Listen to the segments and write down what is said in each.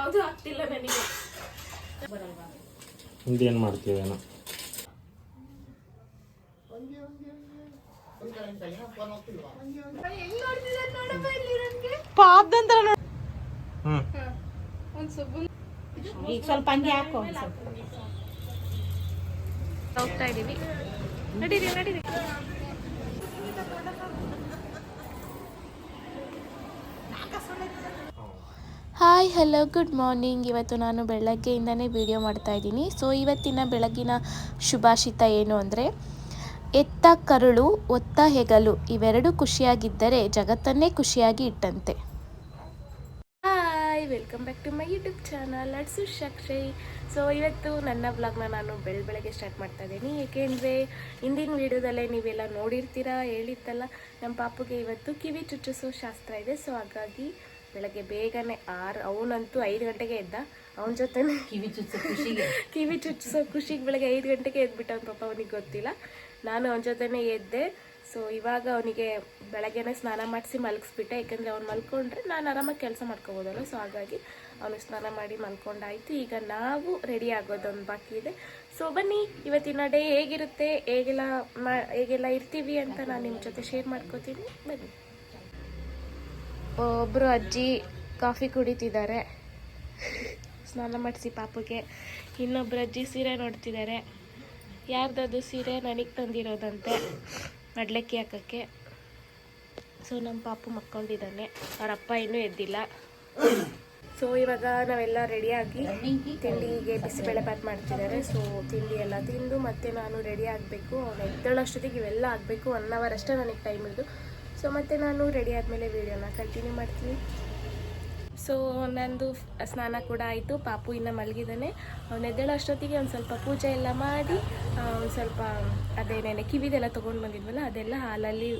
ಯಾವುದು ಆಗ್ತಿಲ್ಲ ನನಗೆ. ಹಿಂದೇನು ಮಾಡ್ತೀವೇನೋ. ನೋಡಿ ಸೊಬ್ಬು ಈಗ ಸ್ವಲ್ಪ ಹಂಗೆ ಹಾಕೋ ಹೋಗ್ತಾ ಇದೀವಿ ನಡೀರಿ ನಡೀರಿ. Hi, hello, good morning. ಇವತ್ತು ನಾನು ಬೆಳಗ್ಗೆಯಿಂದನೇ ವಿಡಿಯೋ ಮಾಡ್ತಾ ಇದ್ದೀನಿ. ಸೊ, ಇವತ್ತಿನ ಬೆಳಗಿನ ಶುಭಾಷಿತ ಏನು ಅಂದರೆ, ಎತ್ತ, ಕರುಳು, ಒತ್ತ, ಹೆಗಲು ಇವೆರಡು ಖುಷಿಯಾಗಿದ್ದರೆ ಜಗತ್ತನ್ನೇ ಖುಷಿಯಾಗಿ ಇಟ್ಟಂತೆ. Hi, welcome back to my YouTube channel. ಅಡ್ಸು ಶಕ್ಷಿ. ಸೊ, ಇವತ್ತು ನನ್ನ ಬ್ಲಾಗ್ನ ನಾನು ಬೆಳ, ಬೆಳಗ್ಗೆ ಸ್ಟಾರ್ಟ್ ಮಾಡ್ತಾ ಇದ್ದೀನಿ. ಏಕೆಂದರೆ, ಹಿಂದಿನ ವೀಡಿಯೋದಲ್ಲೇ ನೀವೆಲ್ಲ ನೋಡಿರ್ತೀರಾ, ಹೇಳಿತ್ತಲ್ಲ ನಮ್ಮ ಪಾಪುಗೆ ಇವತ್ತು ಕಿವಿ ಚುಚ್ಚಿಸೋ ಶಾಸ್ತ್ರ ಇದೆ. ಸೊ, ಹಾಗಾಗಿ ಬೆಳಗ್ಗೆ ಬೇಗನೆ ಆರು ಅವನಂತೂ ಐದು ಗಂಟೆಗೆ ಎದ್ದ. ಅವನ ಜೊತೆ ಕಿವಿ ಚುಚ್ಚೋ ಖುಷಿಗೆ. ಕಿವಿ ಚುಚ್ಚಿಸೋ ಖುಷಿಗೆ ಬೆಳಗ್ಗೆ ಐದು ಗಂಟೆಗೆ ಎದ್ಬಿಟ್ಟ ಅವ್ನ ಪಾಪ ಅವನಿಗೆ ಗೊತ್ತಿಲ್ಲ. ನಾನು ಅವನ ಜೊತೆನೇ ಎದ್ದೆ. ಸೊ ಇವಾಗ ಅವನಿಗೆ ಬೆಳಗ್ಗೆನೇ ಸ್ನಾನ ಮಾಡಿಸಿ ಮಲಗಿಸ್ಬಿಟ್ಟೆ. ಯಾಕೆಂದರೆ ಅವ್ನು ಮಲ್ಕೊಂಡ್ರೆ ನಾನು ಆರಾಮಾಗಿ ಕೆಲಸ ಮಾಡ್ಕೋಬೋದಲ್ಲ. ಸೊ ಹಾಗಾಗಿ ಅವನು ಸ್ನಾನ ಮಾಡಿ ಮಲ್ಕೊಂಡಾಯಿತು. ಈಗ ನಾವು ರೆಡಿ ಆಗೋದೊಂದು ಬಾಕಿ ಇದೆ. ಸೊ ಬನ್ನಿ ಇವತ್ತಿನ ಡೇ ಹೇಗಿರುತ್ತೆ? ಹೇಗೆಲ್ಲ ಮಾ ಹೇಗೆಲ್ಲ ಇರ್ತೀವಿ ಅಂತ ನಾನು ನಿಮ್ಮ ಜೊತೆ ಶೇರ್ ಮಾಡ್ಕೋತೀನಿ. ಬನ್ನಿ. ಒಬ್ಬರು ಅಜ್ಜಿ ಕಾಫಿ ಕುಡಿತಿದ್ದಾರೆ. ಸ್ನಾನ ಮಾಡಿಸಿ ಪಾಪುಗೆ. ಇನ್ನೊಬ್ರು ಅಜ್ಜಿ ಸೀರೆ ನೋಡ್ತಿದ್ದಾರೆ. ಯಾರ್ದದು ಸೀರೆ ನನಗೆ ತಂದಿರೋದಂತೆ ಮಡ್ಲಕ್ಕಿ ಹಾಕೋಕ್ಕೆ. ಸೊ ನಮ್ಮ ಪಾಪು ಮಕ್ಕೊಂಡಿದ್ದಾನೆ. ಅವ್ರ ಅಪ್ಪ ಇನ್ನೂ ಎದ್ದಿಲ್ಲ. ಸೊ ಇವಾಗ ನಾವೆಲ್ಲ ರೆಡಿಯಾಗಿ ತಿಂಡಿಗೆ ಬಿಸಿಬೇಳೆ ಬಾತ್ ಮಾಡ್ತಿದ್ದಾರೆ. ಸೊ ತಿಂಡಿ ಎಲ್ಲ ತಿಂದು ಮತ್ತೆ ನಾನು ರೆಡಿ ಆಗಬೇಕು. ಅವ್ನು ಎದ್ದಳಷ್ಟೊತ್ತಿಗೆ ಇವೆಲ್ಲ ಆಗಬೇಕು. ಒನ್ ಅವರ್ ಅಷ್ಟೇ ನನಗೆ ಟೈಮ್ ಇರೋದು. ಸೊ ಮತ್ತೆ ನಾನು ರೆಡಿ ಆದಮೇಲೆ ವೀಡಿಯೋನ ಕಂಟಿನ್ಯೂ ಮಾಡ್ತೀನಿ. ಸೊ ನಂದು ಸ್ನಾನ ಕೂಡ ಆಯಿತು. ಪಾಪು ಇನ್ನು ಮಲಗಿದ್ದಾನೆ ಅವ್ನು ಎದ್ದೇಳೋ ಅಷ್ಟೊತ್ತಿಗೆ ಒಂದು ಸ್ವಲ್ಪ ಪೂಜೆ ಎಲ್ಲ ಮಾಡಿ ಒಂದು ಸ್ವಲ್ಪ ಅದೇನೇನೆ ಕಿವಿದೆಲ್ಲ ತೊಗೊಂಡು ಬಂದಿದ್ವಲ್ಲ, ಅದೆಲ್ಲ ಹಾಲಲ್ಲಿ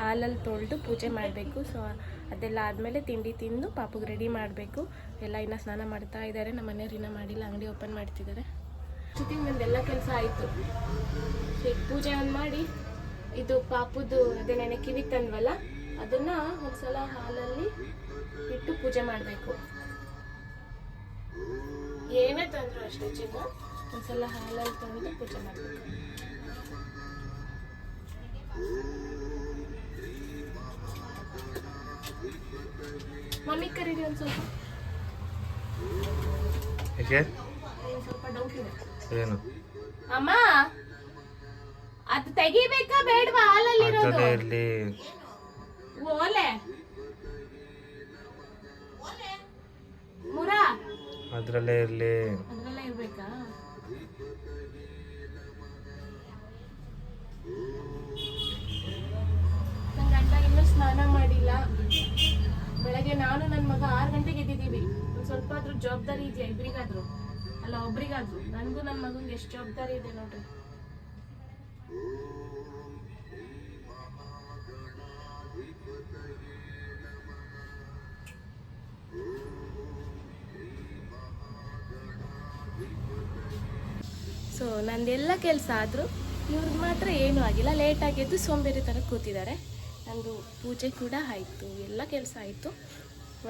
ಹಾಲಲ್ಲಿ ತೊಳೆದು ಪೂಜೆ ಮಾಡಬೇಕು. ಸೊ ಅದೆಲ್ಲ ಆದಮೇಲೆ ತಿಂಡಿ ತಿಂದು ಪಾಪುಗೆ ರೆಡಿ ಮಾಡಬೇಕು. ಎಲ್ಲ ಇನ್ನೂ ಸ್ನಾನ ಮಾಡ್ತಾ ಇದ್ದಾರೆ ನಮ್ಮ ಮನೆಯವ್ರು ಇನ್ನೂ ಮಾಡಿಲ್ಲ, ಅಂಗಡಿ ಓಪನ್ ಮಾಡ್ತಿದ್ದಾರೆ ಜೊತೆಗೆ ನಂದೆಲ್ಲ ಕೆಲಸ ಆಯಿತು. ಪೂಜೆ ಒಂದು ಮಾಡಿ ಇದು ಪಾಪುದು ಅದೇನೇನೆ ಕಿವಿ ತಂದ್ವಲ್ಲ ಅದನ್ನ ಒಂದ್ಸಲ ಹಾಲಲ್ಲಿ ಇಟ್ಟು ಪೂಜೆ ಮಾಡಬೇಕು. ಏನೇ ತಂದ್ರು ಅಷ್ಟೇ ಚಿನ್ನ ಒಂದ್ಸಲ ಹಾಲಲ್ಲಿ ತಂದು ಪೂಜೆ ಮಾಡಬೇಕು. ಮಮ್ಮಿ ಕರೀರಿ ಒಂದು ಸ್ವಲ್ಪ. ಸ್ವಲ್ಪ ಡೌಟ್ ಇದೆ. ಅಮ್ಮ! ಅದು ತೆಗಿಬೇಕಾ ಬೇಡವಾ ಹಾಲಲ್ಲಿರೋದು ಇರೋದು? ಇರಲಿ. ಓಲೆ. ಮುರಾ. ಅದರಲ್ಲೇ ಇರಲಿ. ಅದ್ರಲ್ಲೇ ಇರ್ಬೇಕಾ? ನನ್ನ ಗಂಡ ಇನ್ನೂ ಸ್ನಾನ ಮಾಡಿಲ್ಲ. ಬೆಳಗ್ಗೆ ನಾನು ನನ್ನ ಮಗ ಆರು ಗಂಟೆಗೆ ಎದ್ದಿದ್ದೀವಿ. ಒಂದು ಸ್ವಲ್ಪ ಆದ್ರೂ ಜವಾಬ್ದಾರಿ ಇದೆಯಾ ಇಬ್ರಿಗಾದ್ರು? ಅಲ್ಲ ಒಬ್ರಿಗಾದ್ರು? ನನಗೂ ನನ್ನ ಮಗಂಗೆ ಎಷ್ಟು ಜವಾಬ್ದಾರಿ ಇದೆ ನೋಡ್ರಿ. ಸೊ ನಂದೆಲ್ಲ ಕೆಲಸ ಆದರೂ ಇವ್ರಿಗೆ ಮಾತ್ರ ಏನೂ ಆಗಿಲ್ಲ. ಲೇಟ್ ಆಗಿದ್ದು ಸೋಂಬೇರಿ ಥರ ಕೂತಿದ್ದಾರೆ. ನಂದು ಪೂಜೆ ಕೂಡ ಆಯಿತು. ಎಲ್ಲ ಕೆಲಸ ಆಯಿತು.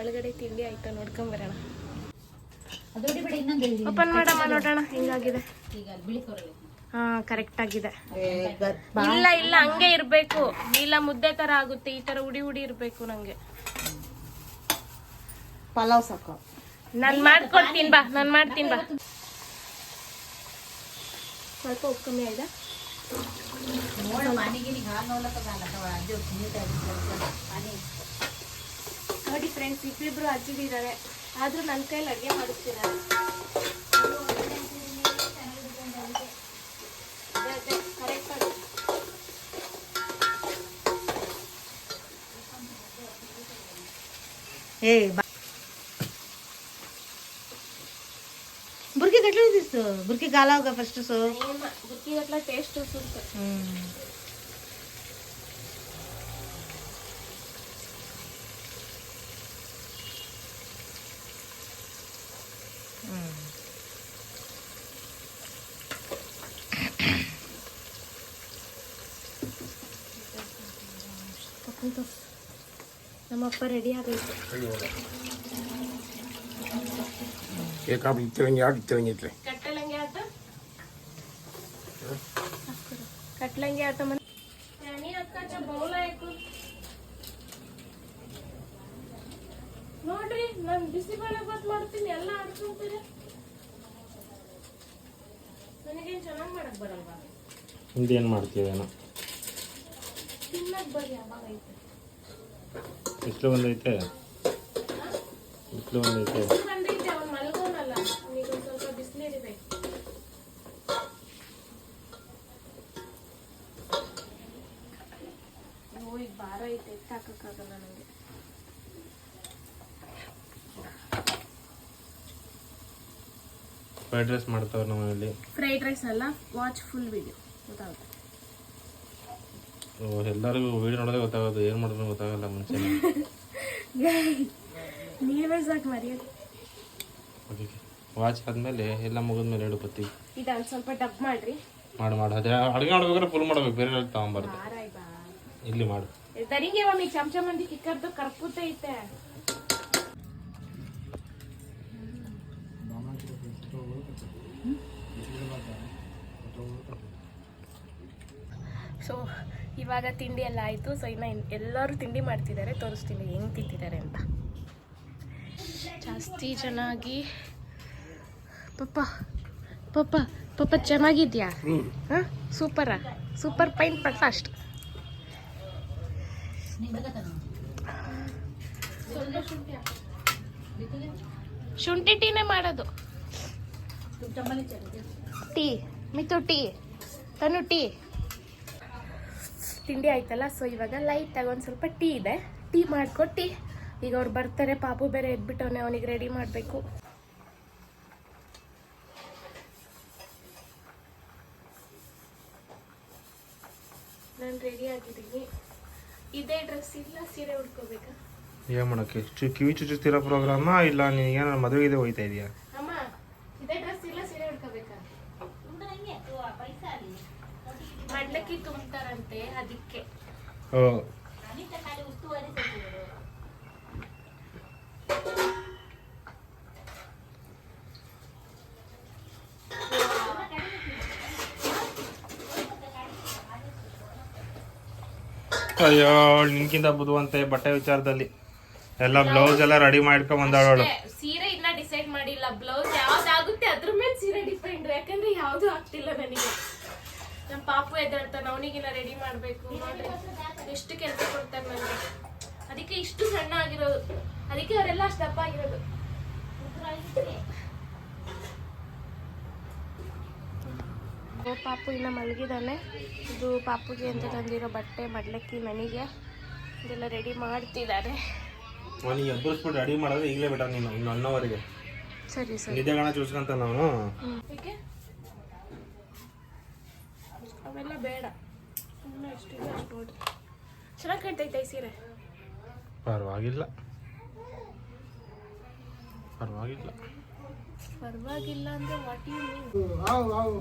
ಒಳಗಡೆ ತಿಂಡಿ ಆಯಿತು ನೋಡ್ಕೊಂಬರೋಣ ಓಪನ್ ಮಾಡಮ್ಮ ನೋಡೋಣ. ಹೆಂಗಾಗಿದೆ. ಈಗ ಕರೆಕ್ಟ್ ಆಗಿದೆ. ಇಲ್ಲ ಇಲ್ಲ ಹಂಗೆ ಇರ್ಬೇಕು. ಇಲ್ಲ ಮುದ್ದೆ ತರ ಆಗುತ್ತೆ ಈ ತರ ಉಡಿ ಉಡಿ ಇರ್ಬೇಕು ನಂಗೆ. ಪಲಾವ್ ಸಾಕು. ನಾನ್ ಮಾಡ್ಕೊಡ್ತೀನಿ ಬಾ ನಾನ್ ಮಾಡ್ತೀನಿ ಬಾ. ಸ್ವಲ್ಪ ಉಪ್ಪು ಕಮ್ಮಿ ಆಯ್ತಾ? ನೋಡ ಫ್ರೆಂಡ್ಸ್ ಇಬ್ಬಿಬ್ರು ಅಜ್ಜಿದಿದ್ದಾರೆ. ಆದ್ರೂ ನನ್ನ ಕೈಲಿ ಅಡುಗೆ ಮಾಡಿಸ್ತಿದ್ದಾರೆ ఏ బురికి గట్ల తీస్తూ బురికి కాలావుగా ఫస్ట్ సో బురికి గట్ల టేస్ట్ Mm. ನಮ್ಮಪ್ಪ ರೆಡಿ ಆಗೈತೆ. ಏಕಾಬ್ ಆಟ ತಿರಂಗಿ ಐತ್ರಿ ಆಟ ಕಟ್ಲಂಗಿ ಆಟ ನೋಡ್ರಿ ನಾನು ಬಿಸಿಬೇಳೆ ಬಾತ್ ಮಾಡ್ತೀನಿ ಎಲ್ಲ ಆಡ್ಕೊಂತೀರಿ ನನಗೇನು ಚೆನ್ನಾಗಿ ಮಾಡಕ್ ಬರಲ್ವಾ? ಮುಂದೇನು ಮಾಡ್ತೀವೇನೋ. ಸ್ವಲ್ಪ ಬಿಸಿನೀರಿದೆ ಬಿಸಿಲು ಭಾರ ಐತೆ ಎತ್ತಾಕಕ್ಕಾಗಲ್ಲ ನನಗೆ ಫ್ರೈಡ್ ರೈಸ್ ಮಾಡ್ತಾವ್ರೆ ನಮ್ಮ ಫ್ರೈಡ್ ರೈಸ್ ಅಲ್ಲ ವಾಚ್ ಫುಲ್ ವಿಡಿಯೋ ಗೊತ್ತಾಗುತ್ತೆ. ಎಲ್ಲರಿಗೂ ವಿಡಿಯೋ ನೋಡೋದೇ ಗೊತ್ತಾಗೋದು ಏನು ಮಾಡಿದ್ರು ಗೊತ್ತಾಗಲ್ಲ ಮುಂಚೆ ನೀವೇ ಸಾಕು ಮರ್ಯಾದೆ ವಾಚ್ ಆದ್ಮೇಲೆ ಎಲ್ಲ ಮುಗಿದ್ಮೇಲೆ ಹೇಳು ಬತ್ತಿ ಇದೊಂದು ಸ್ವಲ್ಪ ಡಬ್ ಮಾಡ್ರಿ. ಮಾಡಿ ಮಾಡಿ. ಅದೇ ಅಡುಗೆ ಮಾಡ್ಬೇಕಾದ್ರೆ ಫುಲ್ ಮಾಡ್ಬೇಕು. ಬೇರೆ ಎಲ್ಲ ತಗೊಂಬಾರ್ದು. ಇಲ್ಲಿ ಮಾಡು. ತರಿಗೆ ಒಮ್ಮೆ ಚಮಚ ಮಂದಿ ಕಿಕ್ಕರ್ದು ಕರ್ಪುತ್ತೈತೆ ಸೊ ಇವಾಗ ತಿಂಡಿ ಎಲ್ಲ ಆಯಿತು. ಸೊ ಇನ್ನು ಎಲ್ಲರೂ ತಿಂಡಿ ಮಾಡ್ತಿದ್ದಾರೆ. ತೋರಿಸ್ತೀನಿ ಹೆಂಗೆ ತಿಂತಿದ್ದಾರೆ ಅಂತ. ಜಾಸ್ತಿ ಚೆನ್ನಾಗಿ ಪಪ್ಪ ಪಪ್ಪ ಪಪ್ಪ ಚೆನ್ನಾಗಿದ್ಯಾ? ಹಾಂ? ಸೂಪರ ಸೂಪರ್ ಪೈನ್ ಪಟ್ ಫಾಸ್ಟ್ ಶುಂಠಿ ಟೀನೇ ಮಾಡೋದು. ಟೀ ಮಿತು ಟೀ ತನು ಟೀ. ತಿಂಡಿ ಆಯ್ತಲ್ಲ ಸೊ ಇವಾಗ ಲೈಟಾಗಿ ಒಂದು ಸ್ವಲ್ಪ ಟೀ ಇದೆ. ಟೀ ಮಾಡಿಕೊಟ್ಟು ಈಗ ಅವ್ರು ಬರ್ತಾರೆ ಪಾಪು ಬೇರೆ ಎದ್ಬಿಟ್ಟವನೆ ಅವನಿಗೆ ರೆಡಿ ಮಾಡಬೇಕು. ನಾನು ರೆಡಿ ಆಗಿದ್ದೀನಿ. ಇದೇ ಡ್ರೆಸ್ ಇಲ್ಲ ಸೀರೆ ಉಡ್ಕೋಬೇಕಾ? ಏನು ಮಾಡೋಕ್ಕೆ ಚು ಕಿವಿ ಚುಚ್ಚುತ್ತಿರೋ ಪ್ರೋಗ್ರಾಮ ಇಲ್ಲ ಮದುವೆ ಮದುವೆಗೆ ಹೋಯ್ತಾ ಇದೆಯಾ? ಅಮ್ಮ ಇದೇ ಡ್ರೆಸ್ ಇಲ್ಲ ಸೀರೆ ಉಟ್ಕೋಬೇಕಾ ತುಂಬ್ತಾರಂತೆ ಅದಕ್ಕೆ. ಓ. ಅಯ್ಯೋ ನಿನ್ಕಿಂತ ಬುದುವಂತೆ ಬಟ್ಟೆ ವಿಚಾರದಲ್ಲಿ. ಎಲ್ಲ ಬ್ಲೌಸ್ ಎಲ್ಲ ರೆಡಿ ಮಾಡ್ಕೊಂಡ್ ಬಂದಾಳು ಸೀರೆ ಇನ್ನ ಡಿಸೈಡ್ ಮಾಡಿಲ್ಲ. ಬ್ಲೌಸ್ ಯಾವ್ದಾಗುತ್ತೆ ಅದ್ರ ಮೇಲೆ ಸೀರೆ ಡಿಪೆಂಡ್ ಯಾಕಂದ್ರೆ ಯಾವ್ದು ಆಗ್ತಿಲ್ಲ ನನಗೆ. ನಮ್ಮ ಪಾಪು ಎದ್ದಾಡ್ತಾನೆ ಅವನಿಗಿನ್ನ ರೆಡಿ ಮಾಡಬೇಕು ನೋಡ್ರಿ. ಎಷ್ಟು ಕೆಲಸ ಕೊಡ್ತಾರೆ ನನಗೆ ಅದಕ್ಕೆ ಇಷ್ಟು ಸಣ್ಣ ಆಗಿರೋದು. ಅದಕ್ಕೆ ಅವರೆಲ್ಲ ಅಷ್ಟು ದಪ್ಪ ಆಗಿರೋದು. ಓ ಪಾಪು ಇನ್ನ ಮಲಗಿದಾನೆ ಇದು ಪಾಪುಗೆ ಅಂತ ತಂದಿರೋ ಬಟ್ಟೆ ಮಡ್ಲಕ್ಕಿ ನನಗೆ ಇದೆಲ್ಲ ರೆಡಿ ಮಾಡ್ತಿದ್ದಾರೆ. ಅವನಿಗೆ ಎಬ್ಬರಿಸ್ಬಿಟ್ಟು ರೆಡಿ ಮಾಡಿದ್ರೆ ಈಗಲೇ ಬಿಟ್ಟ ನೀನು ಇನ್ನು ಅನ್ನೋವರೆಗೆ. ಸರಿ ಸರಿ. ನಿದ್ದೆಗಣ ಚೂಸ್ಕೊಂತ ಏಕೆ? ಅವೆಲ್ಲ ಬೇಡ. ಸುಮ್ಮನೆ ಅಷ್ಟಿದೆ ಅಷ್ಟು ನೋಡ್ರಿ ಚೆನ್ನಾಗಿ ಕಾಣ್ತೈತೆ ಈ ಸೀರೆ. ಪರವಾಗಿಲ್ಲ. ಪರವಾಗಿಲ್ಲ. ಪರವಾಗಿಲ್ಲ ಅಂದ್ರೆ ವಾಟ್ ಯು ಮೀನ್ ಆವ್ ಆವ್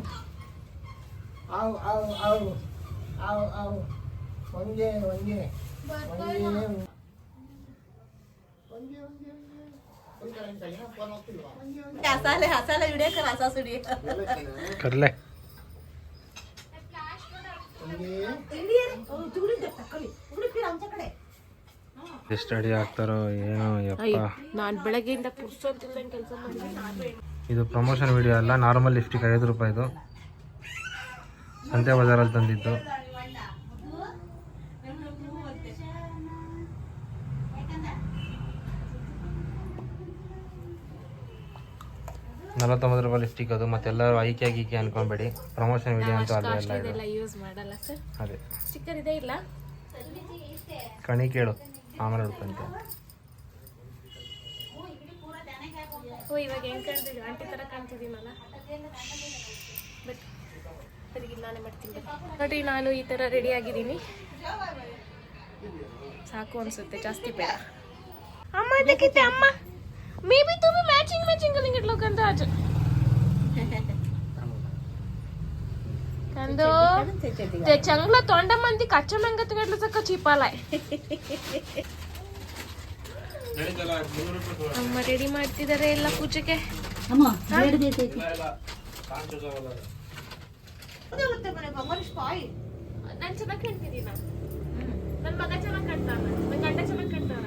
ಆವ್ ಆವ್ ಆವ್ ಆವ್ ಆವ್ ಒಂದೇ ಒಂದೇ. ಒಂದೇ. ಹಸಾಲೆ ಹಸಾಲೆ ಹಿಡಿಯಕ್ಕೆ ಹಸಾಸ್ ಹಿಡಿಯ ಕರ್ಲೆ ಎಷ್ಟು ಅಡಿ ಆಗ್ತಾರೋ ಏನೋ ಯಪ್ಪ. ನಾನು ಬೆಳಗ್ಗೆಯಿಂದ ಕೆಲಸ ಇದು ಪ್ರಮೋಷನ್ ವಿಡಿಯೋ ಅಲ್ಲ ನಾರ್ಮಲ್ ಲಿಫ್ಟಿಗೆ ಐದು ರೂಪಾಯಿದು. ಸಂತೆ ಬಜಾರಲ್ಲಿ ತಂದಿದ್ದು. ನಲವತ್ತೊಂಬತ್ತು ರೂಪಾಯಿ ಲಿಪ್ಟಿಕ್ ಅದು ಮತ್ತೆ ಎಲ್ಲರೂ ಐಕೆ ಗೀಕೆ ಅನ್ಕೊಂಬೇಡಿ ಪ್ರಮೋಷನ್ ವಿಡಿಯೋ ಅಂತ ಅಲ್ಲ ಎಲ್ಲ ಯೂಸ್ ಮಾಡಲ್ಲ ಸರ್ ಅದೇ. ಸ್ಟಿಕರ್ ಇದೆ ಇಲ್ಲ? ಕಣಿ ಕೇಳು ಆಮೇಲೆ ಹುಡ್ಕಂತ ಓ ಇವಾಗ ಹೆಂಗೆ ನಾನು ಈ ಥರ ರೆಡಿ ಆಗಿದ್ದೀನಿ. ಸಾಕು ಅನ್ಸುತ್ತೆ ಜಾಸ್ತಿ ಬೇಡ. ಅಮ್ಮ ಅದಕ್ಕಿತ್ತೆ ಅಮ್ಮ. मे भी तुम्हें मैचिंग मैचिंग करेंगे लोग अंदर आज कंदो ते चांगला तोंडा मंदी कच्चा मंगत गडलं सका चिपालाय ಅಮ್ಮ ರೆಡಿ ಮಾಡ್ತಿದ್ದಾರೆ ಎಲ್ಲ ಪೂಜೆಗೆ ಅಮ್ಮ ಬೇಡದೈತೆ ನಾನು ಚೆನ್ನಾಗಿ ಕಾಣ್ತಿದ್ದೀನ ನನ್ನ ಮಗ ಚೆನ್ನಾಗಿ ಕಾಣ್ತಾನ ನನ್ನ ಗಂಡ ಚೆನ್ನಾಗಿ ಕಾಣ್ತಾನ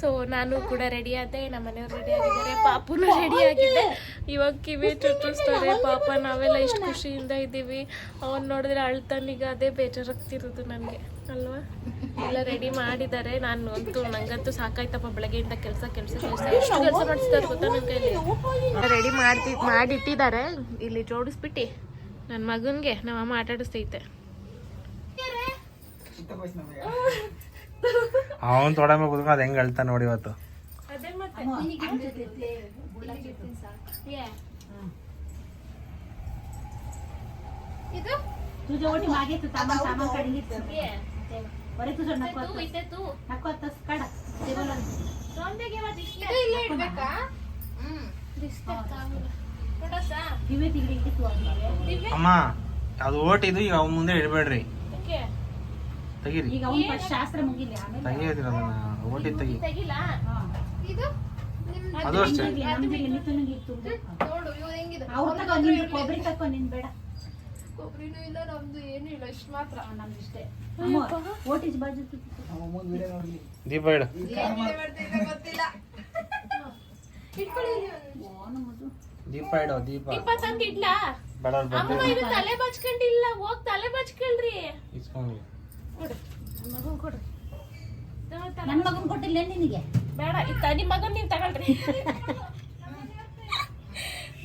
ಸೊ ನಾನು ಕೂಡ ರೆಡಿ ಆದೆ ನಮ್ಮ ಮನೆಯವ್ರು ರೆಡಿ ಆಗಿದ್ದಾರೆ ಪಾಪುನು ರೆಡಿ ಆಗಿದೆ. ಇವಾಗ ಕಿವಿ ಚುಚ್ಚಿಸ್ತಾರೆ ಪಾಪ ನಾವೆಲ್ಲ ಇಷ್ಟು ಖುಷಿಯಿಂದ ಇದ್ದೀವಿ. ಅವನ್ ನೋಡಿದ್ರೆ ಅಳ್ತಾನೀಗ ಅದೇ ಬೇಜಾರಾಗ್ತಿರೋದು ನನಗೆ. ಅಲ್ವಾ? ಎಲ್ಲ ರೆಡಿ ಮಾಡಿದ್ದಾರೆ. ನಾನು ಅಂತೂ ನಂಗಂತೂ ಸಾಕಾಯ್ತಪ್ಪ ಬೆಳಗ್ಗೆಯಿಂದ ಕೆಲಸ ಕೆಲಸ ಕೆಲಸ. ಎಷ್ಟು ಕೆಲಸ ಮಾಡಿಸ್ತಾರೆ ಗೊತ್ತಾ ನನ್ನ ಕೈಲಿ? ರೆಡಿ ಮಾಡ್ತಿ ಮಾಡಿಟ್ಟಿದ್ದಾರೆ. ಇಲ್ಲಿ ಜೋಡಿಸ್ಬಿಟ್ಟು. ನನ್ನ ಮಗನಿಗೆ ನಮ್ಮ ಅಮ್ಮ ಆಟ ಆಡಿಸ್ತೈತೆ ಅವನ್ ತೊಡೆ ಮೇಲೆ ಕುತ್ಕೊಂಡು ಅದ್ ಹೆಂಗ್ ಅಳ್ತಾ ನೋಡಿ ಇವತ್ತು ಅದೇ ಮತ್ತೆ ಇದು तुझ्या ओटी मागे तू सामान सामान काढून घेतलं बरे तुझं नको तू इथे तू नको आताच काढ टेबल ಸೌಂದರ್ಯ ಗೆವ ದಿಸ್ಲೆ ಇದು ಇಲ್ಲೇ ಇಡ್ಬೇಕಾ ದಿಸ್ಲೆ ನೋಡಸಾ दिवे तिकडे इकडे तू ದಿವ್ಯ ಅಮ್ಮ ಅದು ಓಟಿದು ಈಗ ಅವ್ನ ಮುಂದೆ ಇಡಬೇಡ್ರಿ ಓಕೆ ತೆಗೀರಿ. ಈಗ ಅವ್ನು ಫಸ್ಟ್ ಶಾಸ್ತ್ರ ಮುಗಿಲಿ ಆಮೇಲೆ ತೆಗಿಯೋದಿಲ್ಲ ಅದನ್ನ. ಓಟಿ ತೆಗಿ. ತೆಗಿಲ್ಲ. ಇದು ಅದು ಅಷ್ಟೇ. ನಮಗೆ ಎಲ್ಲಿ ಮಿಥುನಿಗೆ ಇತ್ತು ನೋಡು ಇವ್ ಹೆಂಗಿದೆ? ಅವ್ರು ತಕ ನಿಂದು ಕೊಬ್ಬರಿ ತಕೋ ನಿನ್ ಬೇಡ. ಕೊಬ್ಬರಿನೂ ಇಲ್ಲ ನಮ್ದು ಏನು ಇಲ್ಲ ಇಷ್ಟು ಮಾತ್ರ. ನಮ್ದು ಇಷ್ಟೇ. ಅಮ್ಮ ಓಟಿಸ್ ಬಾಜು ದೀಪ ಇಡು. ಗೊತ್ತಿಲ್ಲ. ದೀಪ ಇಡೋ ದೀಪ. ದೀಪ ತಂದಿಡ್ಲಾ? ಬಡವ್ರು ಅಮ್ಮ ಇದು ತಲೆ ಬಚ್ಕೊಂಡಿಲ್ಲ. ಹೋಗ್ ತಲೆ ಬಚ್ಕೊಳ್ರಿ. ಇಸ್ಕೊಂಡ್ವಿ ನನ್ನ ಮಗನ್ ನನ್ನ ಮಗನ್ ಕೊಟ್ಟಿಲ್ಲ ನಿನಗೆ? ಬೇಡ ಇತ್ತ ನಿಮ್ಮ ಮಗನ್ ನೀವು ತಗೊಳ್ರಿ.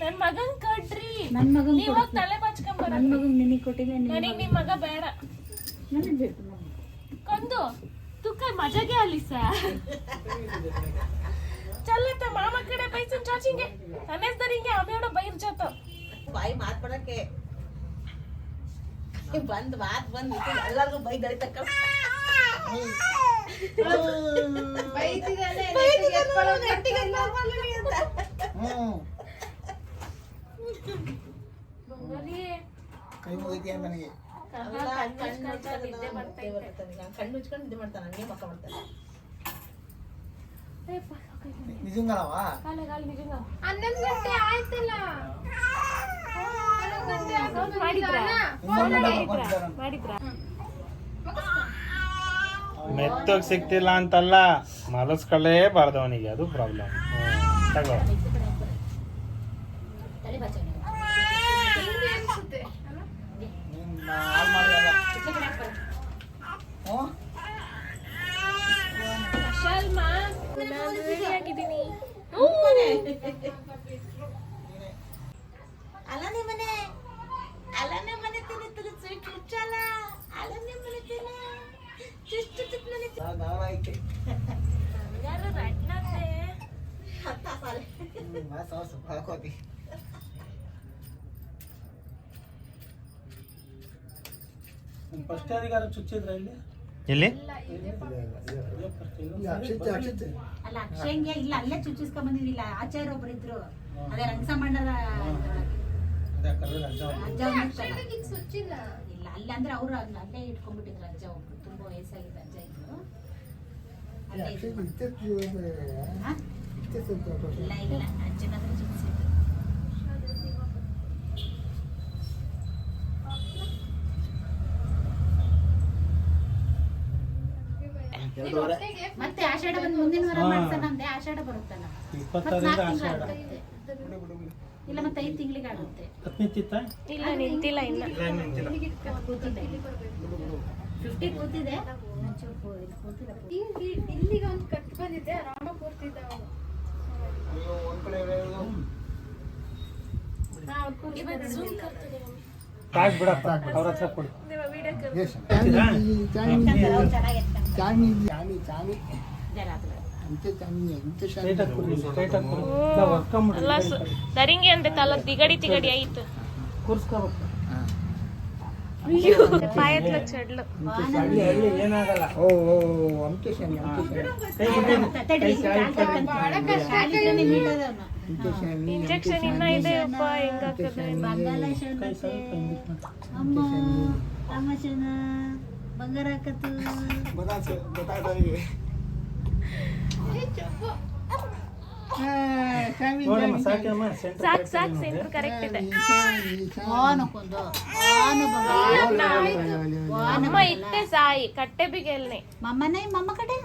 ನನ್ನ ಮಗನ್ ಕೊಡ್ರಿ. ನನ್ನ ಮಗನ್ ನೀವು ಹೋಗಿ ತಲೆ ಬಾಚ್ಕೊಂಬರ ನನ್ನ ಮಗನ್ ನಿನಗೆ ಕೊಟ್ಟಿಲ್ಲ ನನಗೆ ನಿಮ್ಮ ಮಗ ಬೇಡ. ನನಗೆ ಬೇಕು ಕೊಂದು ತುಕ್ಕ ಮಜಾಗೆ ಅಲ್ಲಿ ಸ. ಚಲ್ಲತ್ತ ಮಾಮ ಕಡೆ ಬೈಸನ್ ಚಾಚಿಂಗೆ ತನ್ನೆಸ್ದರಿಂಗೆ ಅಮೇಡ ಬೈರ್ ಜೊತೆ. ಬಾಯಿ ಮಾತ್ ಬಡಕ್ಕೆ ಬಂದ್ ಮಾತ್ ಬಂದ್ ಎಲ್ಲರಿಗೂ ಬೈದಳಿ ತಕ್ಕ ಕೈ ಮುಗಿತೀಯ ನನಗೆ? ಕಣ್ಣು ಮುಚ್ಕೊಂಡು ನಿದ್ದೆ ಮಾಡ್ತಾನ ಹಂಗೆ ಮಕ್ಕ ಮಾಡ್ತಾನೆ. ಹನ್ನೊಂದು ಗಂಟೆ ಆಯ್ತಲ್ಲ ಹನ್ನೊಂದು ಗಂಟೆ ಆಗೋದು ಮಾಡಿದ್ರಾ? ನಿಧಾನ. ಮಾಡಿದ್ರ ಮೆತ್ತಗ್ ಸಿಗ್ತಿಲ್ಲ ಅಂತಲ್ಲ ಮಲಸ್ಕೊಳ್ಳೇಬಾರ್ದು ಅವನಿಗೆ ಅದು ಪ್ರಾಬ್ಲಮ್ ತಗೋ ತಲೆ ಬಚ್ಚ ಹಿಂಗೆ ಅನ್ಸುತ್ತೆ ಅಲ್ಲ? ನೀನ್ ಹಾಳು ಮಾಡಿದಲ್ಲ ಹ್ಞೂ ಶಲ್ಮಾ ನಾನು ರೆಡಿ ಆಗಿದ್ದೀನಿ ಅಲ್ಲನೇ ಮನೆ ಅಲ್ಲನೇ ಮನೆ ತಿನ್ನುತ್ತದೆ ಸ್ವೀಟ್ ಮುಚ್ಚಲ್ಲ ಅಲ್ಲನೇ ಮನೆ ತಿನ್ನ ಚುಚ್ಚು ಚುಚ್ಚು ಮನೆ ದಾರ ಐತೆ ಯಾರು ರಟ್ನತ್ತೆ ಹತ್ತ ಸಾಲೆ ಸಾಸು ಹಾಕೋತಿ ಫಸ್ಟ್ ಯಾರಿಗಾರು ಚುಚ್ಚಿದ್ರ ಇಲ್ಲಿ? ಎಲ್ಲಿ? ಅಲ್ಲ ಅಕ್ಷಯಂಗೆ ಇಲ್ಲ ಅಲ್ಲೇ ಚುಚ್ಚಿಸ್ಕೊಂಡ್ ಬಂದಿದ್ದಿಲ್ಲ ಆಚಾರ್ಯ ಒಬ್ರು ಇದ್ರು. ಅದೇ ರಂಗಸಮಣ್ಣದ ಅಜ್ಜ ಇಲ್ಲ ಅಲ್ಲ ಅಂದ್ರೆ ಅವ್ರು ಅಲ್ಲ ಅಲ್ಲೇ ಇಟ್ಕೊಂಡ್ಬಿಟ್ಟಿದ್ರು ಅಜ್ಜ ಒಬ್ರು. ತುಂಬಾ ವಯಸ್ಸಾಗಿದ್ದ ಅಜ್ಜ ಇದ್ರು. ಅಲ್ಲೇ? ಇಲ್ಲ ಇಲ್ಲ ಮತ್ತೆ ಆಷಾಢ ಬಂದ್ ಮುಂದಿನ ವಾರ ಮಾಡ್ತಾನಂತೆ ಆಷಾಢ ಬರುತ್ತಲ್ಲ. ಇಪ್ಪತ್ತಾರರಿಂದ ಆಷಾಢ. ಇಲ್ಲ ಮತ್ತೆ ಐದು ತಿಂಗಳಿಗೆ ಆಗುತ್ತೆ. ಇಲ್ಲ ನಿಂತಿಲ್ಲ ಇಲ್ಲ ಕೂತಿದೆ. ಫಿಫ್ಟಿ ಕೂತಿದೆ ಇಲ್ಲಿಗೆ ಒಂದು ಕಟ್ ಬಂದಿದೆ ರಾಮ ಕೂರ್ತಿದ್ದ ಅವನು. ಬಿಡಪ್ಪ ಅವ್ರ ಹತ್ರ ಕೊಡು. ಚಾಮಿ ಚಾಮಿ ಚಾಮಿ ದರಿಂಗಿ ಅಂದ್ರೆ ತಲ ತಿಗಡಿ ತಿಗಡಿ ಆಯ್ತು. ಕೂರ್ಸ್ಕೋಬೇಕು. ಬಿಟ್ಟಿದ್ದು ಬಹಳ ಇಂಜೆಕ್ಷನ್ ಇನ್ನ ಇದೆ ಅಪ್ಪ ಹೆಂಗಾಗ್ತದೆ ಬಂಗಾರ ಸಾಕ್ ಸಾಕ್ ಸೆಂಟ್ರ್ ಕರೆಕ್ಟ್ ಇದೆ. ಬಂಗಾರ ಅಮ್ಮ ಇತ್ತೆ ಸಾಯಿ ಕಟ್ಟೆ ಬಿಗೆಲ್ನೆ ಮಮ್ಮನೇ ಮಮ್ಮ ಕಡೆ?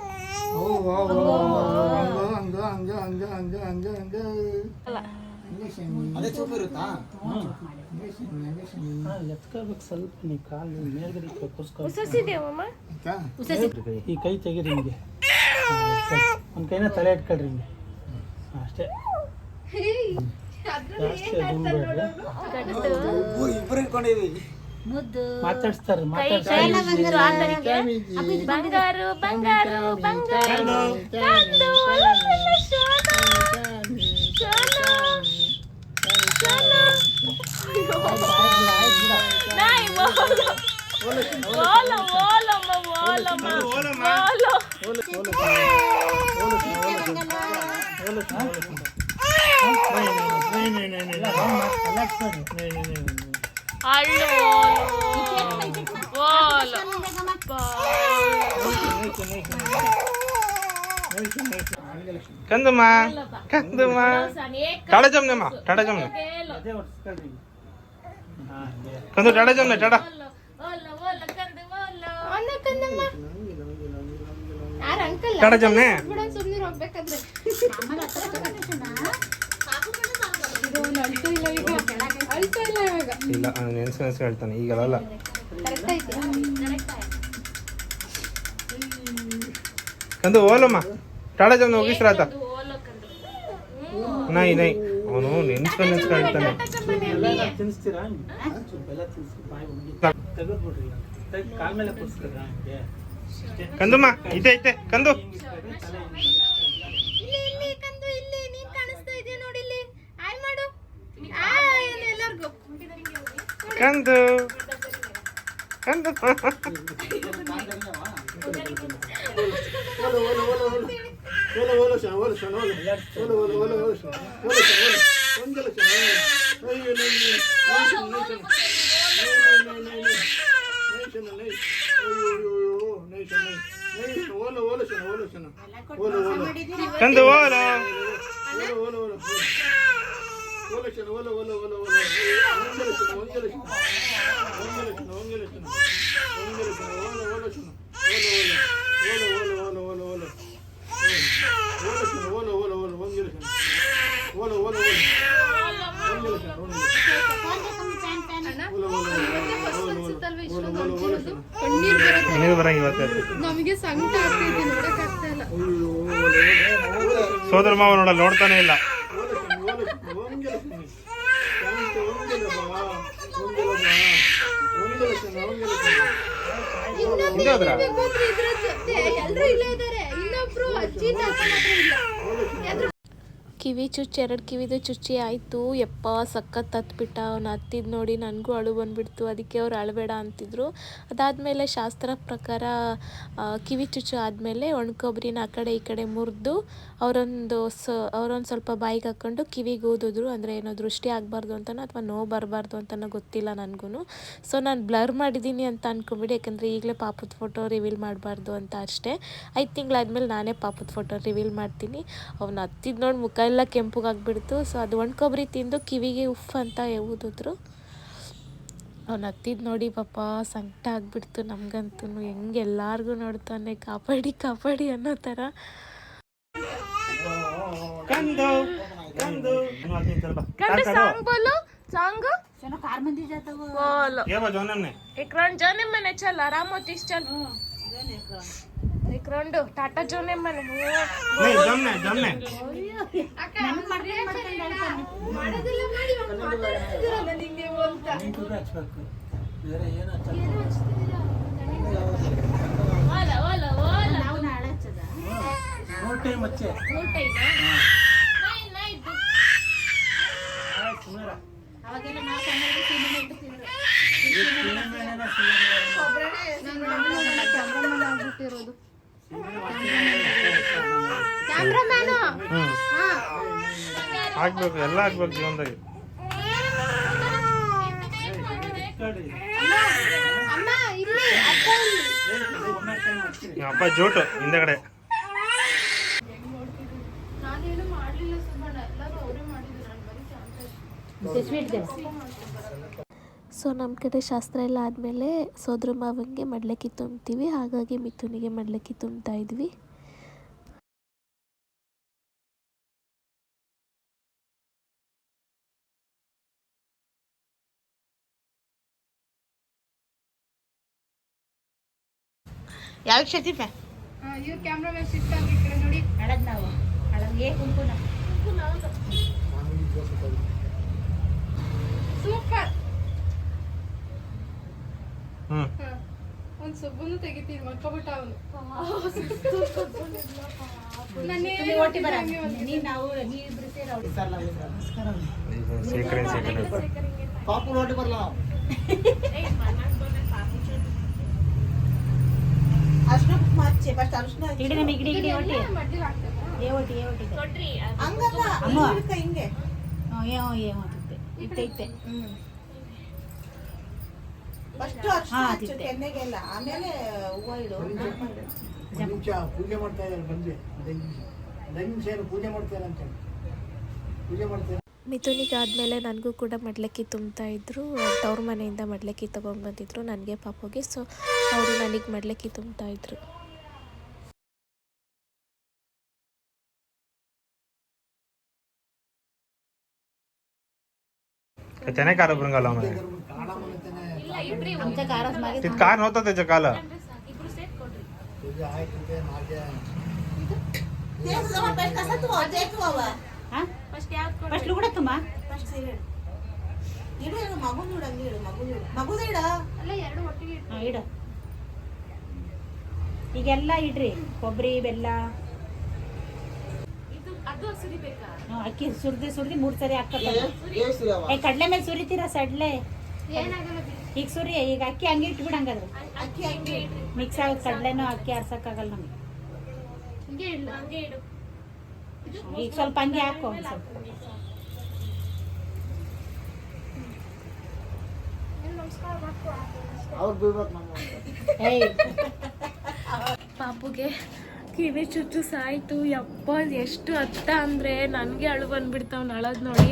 ಎತ್ಕೋಬೇಕು ಸ್ವಲ್ಪ ನೀವು ಕಾಲು ಮೇಲ್ಗಡೆ ಉಸಸಿದೇವಮ್ಮ? ಈ ಕೈ ತೆಗೀರಿ ನಿಮಗೆ ಒಂದು ಕೈನ ತಲೆ ಇಟ್ಕೊಳ್ರಿ ಹಿಂಗೆ. ಹಾ, ಅಷ್ಟೇ. ಜಾಸ್ತಿ ಇಬ್ಬರು ಬೇಡ್ರಿ ಗಂಟು ಓ ಇಬ್ರು ಇಟ್ಕೊಂಡಿದ್ವಿ ಮುದ್ದು ಮಾತಾಡ್ಸ್ತಾರೆ ಕೈ ಮಾತಾಡ್ಸ್ತಾರೆ ಕೈ ಆತನಿಗೆ ಬಂಗಾರು ಬಂಗಾರು ಬಂಗಾರು ಕಂದು ಅಲಮಲ್ಲ ಶೋನ ಶೋನ ಶೋನ ನಾಯಿ ಓಲು ಓಲು ಓಲಮ್ಮ ಓಲಮ್ಮ ಓಲು ಅಳ್ಳು ಓಲು ಕಂದಮ್ಮ. ಕಂದಮ್ಮ. ಟಾಟಾ ಜಮ್ನಮ್ಮ ಟಾಟಾ ಜಮ್ನೆ. ಅದೇ ಹೊಡ್ಸ್ಕೊಳ್ರಿ ಹಿಂಗೆ. ಹಾ ಹಂಗೆ ಕಂದು ಟಾಟಾ ಜಮ್ನೆ ಟಾಟಾ. ಯಾರ ಅಂಕಲ್ ಟಾಟಾ ಜಮ್ನೆ ಬಿಡ ಸುಮ್ನೆ ಹೋಗ್ಬೇಕಾದ್ರೆ ಇದು ಒಂದು ಅಳ್ತಾ ಇಲ್ಲ ಈಗ ನೆನ್ಸ್ ನೆನ್ಸ್ ಹೇಳ್ತಾನೆ ಐತಿ ಕಂದು ಓಲಮ್ಮ. ಟಾಟಾ ಜಮ್ನ ಹೋಗಿಸ್ರಾತ ನೈ ನೈ. ಅವನು ನೆನ್ಸ್ಕೊಂಡು ನೆನ್ಸ್ಕೊಂಡು ಹೇಳ್ತಾನೆ. ಬೆಲ್ಲ ಐತೆ ಸ್ವಲ್ಪ ಬೆಲ್ಲ ತಿನ್ನಿಸಿ ಬಾಯಿ ಮುಗಿ ತೆಗೆದ್ಬಿಡ್ರಿ ತೆಗ್ದು ಕಾಲ ಮೇಲೆ ಕೂರ್ಸ್ಕೊಳ್ರಿ ಹಂಗೆ ಕಂದಮ್ಮ ಐತೆ ಐತೆ ಕಂದು ಇಲ್ಲಿ ಇಲ್ಲಿ ಕಂದು ಇಲ್ಲಿ ನೀನ್ ಕಾಣಿಸ್ತಾ ಇದೆಯಾ ನೋಡಿ ಇಲ್ಲಿ ಆಯ್ ಮಾಡು ಆಯ್ ಅಂತ ಎಲ್ಲರಿಗೂ ಕಂದು ಕಂದು ಕಂದು ಓಲು ಅನ್ಸುತ್ತಲ್ವಾ ಇಷ್ಟೊಂದು ಅಳ್ತಿರೋದು? ಕಣ್ಣೀರ್ ಬರುತ್ತೆ ನನಗೆ ಬರಂಗ ಇವತ್ತು ನಮಗೆ ಸಂಕಟ ಆಗ್ತೈತೆ ನೋಡಕ್ ಆಗ್ತಾ ಇಲ್ಲ ಸೋದರ ಮಾವ ನೋಡಲ್ಲ ನೋಡ್ತಾನೆ ಇಲ್ಲ ಇನ್ನೊಬ್ರು ಹಿಂದೆ ಹೋದ್ರಾ? ಇರ್ಬೇಕು ಅಂದ್ರೆ ಇದ್ರ ಜೊತೆ ಎಲ್ರು ಇಲ್ಲೇ ಇದಾರೆ ಇನ್ನೊಬ್ರು ಅಜ್ಜಿ ತಾತ ಮಾತ್ರ ಇಲ್ಲ. ಕಿವಿ ಚುಚ್ಚಿ, ಎರಡು ಕಿವಿದು ಚುಚ್ಚಿ ಆಯಿತು. ಎಪ್ಪ ಸಖತ್ ಹತ್ಬಿಟ್ಟ ಅವ್ನು ಹತ್ತಿದ್ದು ನೋಡಿ ನನಗೂ ಅಳು ಬಂದುಬಿಡ್ತು. ಅದಕ್ಕೆ ಅವ್ರು ಅಳಬೇಡ ಅಂತಿದ್ರು. ಅದಾದಮೇಲೆ ಶಾಸ್ತ್ರ ಪ್ರಕಾರ ಕಿವಿ ಚುಚ್ಚು ಆದಮೇಲೆ ಒಣಕೊಬ್ಬರಿನ ಆ ಕಡೆ ಈ ಕಡೆ ಮುರಿದು ಅವರೊಂದು ಸ, ಅವರೊಂದು ಸ್ವಲ್ಪ ಬಾಯಿಗೆ ಹಾಕ್ಕೊಂಡು ಕಿವಿಗೆ ಓದಿದ್ರು ಅಂದರೆ ಏನೋ ದೃಷ್ಟಿ ಆಗಬಾರ್ದು ಅಂತನೋ ಅಥವಾ ನೋವು ಬರಬಾರ್ದು ಅಂತನೋ ಗೊತ್ತಿಲ್ಲ ನನಗೂ ಸೊ, ನಾನು ಬ್ಲರ್ ಮಾಡಿದ್ದೀನಿ ಅಂತ ಅಂದ್ಕೊಂಬಿಡಿ ಯಾಕಂದರೆ ಈಗಲೇ ಪಾಪದ ಫೋಟೋ ರಿವೀಲ್ ಮಾಡಬಾರ್ದು ಅಂತ ಅಷ್ಟೇ. ಐದು ತಿಂಗಳಾದ್ಮೇಲೆ ನಾನೇ ಪಾಪದ ಫೋಟೋ ರಿವೀಲ್ ಮಾಡ್ತೀನಿ. ಅವ್ನು ಹತ್ತಿದ್ದು ನೋಡಿ ಮುಖ ಕೆಂಪಗಾಗ್ಬಿಡ್ತು ಸೊ ಅದು ಒಣಕೊಬ್ಬರಿ ತಿಂದು ಕಿವಿಗೆ ಉಫ್ ಅಂತ ಊದಿದ್ರು ಅವ್ನು ಹತ್ತಿದ್ದು ನೋಡಿ ಪಾಪ ಸಂಕಟ ಆಗ್ಬಿಡ್ತು ನಮಗಂತೂ ಹೆಂಗೆ ಎಲ್ಲಾರ್ಗೂ ನೋಡ್ತಾನೆ ಕಾಪಾಡಿ ಕಾಪಾಡಿ ಅನ್ನೋ ಥರ ಕಂದು ಕಂದು ಕಂಡು ಸಾಂಗ್ ಬೋಲು ಸಾಂಗ್ चलो कार मंदी जाता वो बोलो ये बा जोनम ने एक राउंड जाने मैंने चल आराम होतीस चल વિક્રંડો ટાટા જો ને મને નહીં ನಾವು ಆಗ್ಬಿಟ್ಟಿರೋದು ಆಗ್ಬೇಕು ಎಲ್ಲ ಆಗ್ಬೇಕು ಜೀವನದಾಗ. ಅಮ್ಮ ಇಲ್ಲಿ ಅಪ್ಪ ಜೋಟು ಹಿಂದೆಗಡೆ. ಮಾಡ್ಲಿಲ್ಲ ಸೊ ನಮ್ಮ ಕಡೆ ಶಾಸ್ತ್ರ ಎಲ್ಲ ಆದಮೇಲೆ ಸೋದ್ರ ಮಾವನಿಗೆ ಮಡ್ಲಕ್ಕಿ ತುಂಬ್ತೀವಿ ಹಾಗಾಗಿ ಮಿಥುನಿಗೆ ಮಡ್ಲಕ್ಕಿ ತುಂಬ್ತಾ ಇದ್ವಿ. ಯಾವ ಕ್ಷತಿಪ ಇವ್ರ ಕ್ಯಾಮ್ರಾಮ್ಯಾನ್ ಶಿಫ್ಟ್ ಆಗಿ ಈ ಕಡೆ ನೋಡಿ. ಹಳದ್ ನಾವು. ಹಳದ್ಗೆ ಗುಂಪು ನಾವು ಸೂಪರ್ ಒಂದ್ ಸೊಬ್ಬನ್ನು ತೆಗಿತೀನಿ ಮಕ್ಕಬಿಟ್ಟ ಅವನು তুমি ಒಟ್ಟಿ ಬರ ನೀ ನಾವು ನೀವಿಬ್ರು ಸೇರಿ ಅವ್ರು ಸೇಕರೆ ಸೇಕರೆ ಪಾಪು ರೋಟಿ ಬರಲ್ಲ ಅರ್ಶಿನ ಕುಂಕುಮ ಹಚ್ಚಿ ಫಸ್ಟ್ ಅರ್ಶಿನ ಹಚ್ಚಿ. ಇಡಿ ನಮಗೆ ಇಡಿ ಇಡಿ ಒಟ್ಟಿ ಮಡ್ಲಿಗೆ ಹಾಕ್ತೇನೆ ಏ ಒಟ್ಟಿ ಏ ಒಟ್ಟಿ ಹಂಗಲ್ಲ ಅಮ್ಮ. ಹಿಂಗೆ ಏ ಏ ಇತ್ತೆ ಇತ್ತೆ ಇತ್ತೆ. ಹ್ಮ್. ಫಸ್ಟ್ ಅರ್ಶಿನ ಹಚ್ಚು ಕೆನ್ನೆಗೆಲ್ಲ ಆಮೇಲೆ ಹೂವು ಇಡು. ಪೂಜೆ ಮಾಡ್ತಾ ಇದ್ದಾರೆ ಬಂದೆ. ದೈವ ಪೂಜೆ ಮಾಡ್ತಾರೆ ಅಂತ ಪೂಜೆ ಮಾಡ್ತಾರೆ ಮಿಥುನಿಗೆ ಆದಮೇಲೆ ನನಗೂ ಕೂಡ ಮಡ್ಲಕ್ಕಿ ತುಂಬ್ತಾ ಇದ್ದರು ತವ್ರ ಮನೆಯಿಂದ ಮಡ್ಲಕ್ಕಿ ತೊಗೊಂಡು ಬಂದಿದ್ರು ನನಗೆ ಪಾಪಗೆ ಸೊ ಅವರು ನನಗೆ ಮಡ್ಲಕ್ಕಿ ತುಂಬ್ತಾ ಇದ್ರು. ಚೆನ್ನಾಗಿ ಕಾಲ ಬರಂಗಲ್ಲ. तिथं कार नव्हतं त्याच्या काल ಪೂಜೆ ಆಯ್ತು ನಾಲ್ಗೆ तेच जवळ पहिले कसा तू तेच व्हावा ಹಾ ಫಸ್ಟ್ ಕೂಡ ತುಂಬ ಫಸ್ಟ್ ಸೀರೆ ಇಡು ಇಡು ಮಗುನ್ ಇಡು ಹಂಗೆ ಇಡು ಮಗುನ್ ಇಡು ಮಗುದ ಇಡ ಅಲ್ಲ ಎರಡು ಒಟ್ಟಿಗೆ ಇಟ್ಟು ಹಾ ಇಡು ಈಗೆಲ್ಲ ಇಡ್ರಿ ಕೊಬ್ಬರಿ ಬೆಲ್ಲ ಅದು ಸುರಿಬೇಕಾ ಹ್ಮ್, ಅಕ್ಕಿ ಸುರ್ದಿ ಸುರ್ದಿ ಮೂರ್ ಸರಿ ಹಾಕ್ತಾರೆ ಏ ಕಡ್ಲೆ ಮೇಲೆ ಸುರಿತೀರಾ ಸಡ್ಲೆ ಏನಾಗಲ್ಲ ಬಿಡಿ. ಈಗ ಸುರಿ ಈಗ ಅಕ್ಕಿ ಹಂಗೆ ಇಟ್ಬಿಡು ಹಂಗಾದ್ರೆ ಅಕ್ಕಿ ಹಂಗೆ ಮಿಕ್ಸ್ ಆಗಿ ಕಡ್ಲೆನೂ ಅಕ್ಕಿ ಆರ್ಸಕ್ಕಾಗಲ್ಲ ನಮ್ಗೆ. ಹಿಂಗೆ ಇಲ್ಲ ಹಂಗೆ ಇಡು. ಈಗ ಸ್ವಲ್ಪ ಹಂಗೆ ಹಾಕು ಒಂದ್ ಸ್ವಲ್ಪ. ಪಾಪುಗೆ ಕಿವಿ ಚುಚ್ಚು ಸಾಯ್ತು. ಯಪ್ಪ ಎಷ್ಟು ಅತ್ತ ಅಂದರೆ ನನಗೆ ಅಳು ಬಂದ್ಬಿಡ್ತಾವ್ ನಳದ್ ನೋಡಿ.